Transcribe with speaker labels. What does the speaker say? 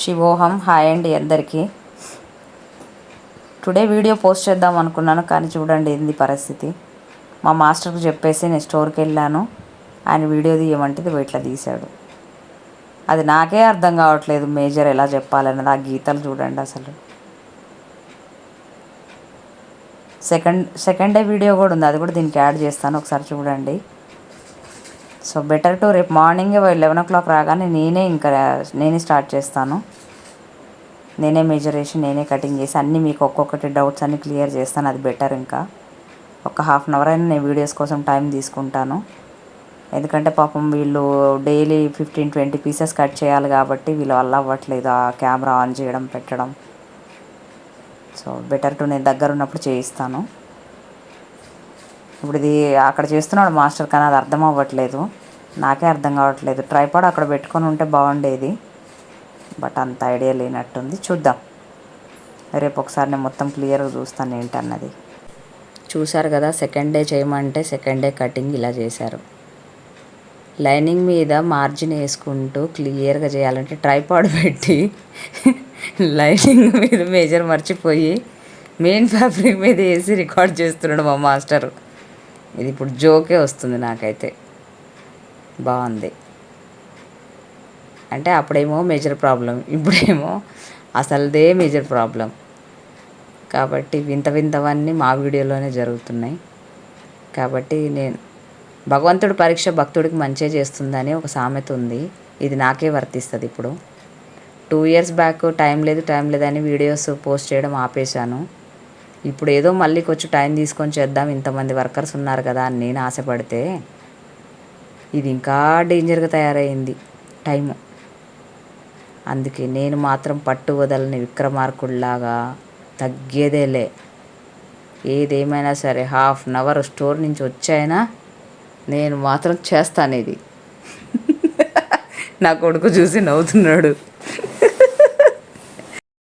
Speaker 1: శివోహం. Hi అండి అందరికీ. Today video post చేద్దాం అనుకున్నాను కానీ చూడండి ఏంది పరిస్థితి. మా మాస్టర్కి చెప్పేసి నేను స్టోర్కి వెళ్ళాను. ఆయన వీడియో తీయమంటే ఇట్లా తీశాడు. అది నాకే అర్థం కావట్లేదు మేజర్ ఎలా చెప్పాలన్నది. ఆ గీతలు చూడండి అసలు. సెకండ్ సెకండ్ డే వీడియో కూడా ఉంది. అది కూడా దీనికి యాడ్ చేస్తాను. ఒకసారి చూడండి. సో బెటర్ టు రేపు మార్నింగ్ లెవెన్ ఓ క్లాక్ రాగానే నేనే ఇంకా నేనే స్టార్ట్ చేస్తాను. నేనే మెజర్ చేసి నేనే కటింగ్ చేసి అన్నీ మీకు ఒక్కొక్కటి డౌట్స్ అన్నీ క్లియర్ చేస్తాను. అది బెటర్ ఇంకా. ఒక హాఫ్ అన్ అవర్ అయినా నేను వీడియోస్ కోసం టైం తీసుకుంటాను. ఎందుకంటే పాపం వీళ్ళు daily fifteen twenty pieces cut చేయాలి కాబట్టి వీళ్ళ వల్ల అవ్వట్లేదు ఆ కెమెరా ఆన్ చేయడం పెట్టడం. సో బెటర్ టు నేను దగ్గర ఉన్నప్పుడు చేయిస్తాను. ఇప్పుడు ఇది అక్కడ చేస్తున్నాడు మాస్టర్ కానీ అది అర్థం అవ్వట్లేదు. నాకే అర్థం కావట్లేదు. ట్రైపాడ్ అక్కడ పెట్టుకొని ఉంటే బాగుండేది. బట్ అంత ఐడియా లేనట్టుంది. చూద్దాం. రేపు ఒకసారి నేను మొత్తం క్లియర్గా చూస్తాను ఏంటన్నది. చూశారు కదా సెకండ్ డే చేయమంటే సెకండ్ డే కటింగ్ ఇలా చేశారు. లైనింగ్ మీద మార్జిన్ వేసుకుంటూ క్లియర్గా చేయాలంటే ట్రైపాడ్ పెట్టి లైనింగ్ మీద మేజర్ మర్చిపోయి మెయిన్ ఫ్యాబ్రిక్ మీద వేసి రికార్డ్ చేస్తున్నాడు మా మాస్టర్. ఇది ఇప్పుడు జోకే వస్తుంది నాకైతే. బాగుంది. అంటే అప్పుడేమో మేజర్ ప్రాబ్లం ఇప్పుడేమో అసలుదే మేజర్ ప్రాబ్లం. కాబట్టి వింత వింతవన్నీ మా వీడియోలోనే జరుగుతున్నాయి. కాబట్టి నేను భగవంతుడి పరీక్ష భక్తుడికి మంచిగా చేస్తుందని ఒక సామెత ఉంది. ఇది నాకే వర్తిస్తుంది ఇప్పుడు. టూ ఇయర్స్ బ్యాక్ టైం లేదు టైం లేదని వీడియోస్ పోస్ట్ చేయడం ఆపేశాను. ఇప్పుడు ఏదో మళ్ళీ కొంచెం టైం తీసుకొని చేద్దాం ఇంతమంది వర్కర్స్ ఉన్నారు కదా అని నేను ఆశపడితే ఇది ఇంకా డేంజర్గా తయారైంది టైము. అందుకే నేను మాత్రం పట్టు వదలని విక్రమార్కుడిలాగా తగ్గేదేలే ఏదేమైనా సరే హాఫ్ అన్ అవర్ స్టోర్ నుంచి వచ్చాయినా నేను మాత్రం చేస్తాను ఇది నా కొడుకు చూసి నవ్వుతున్నాడు.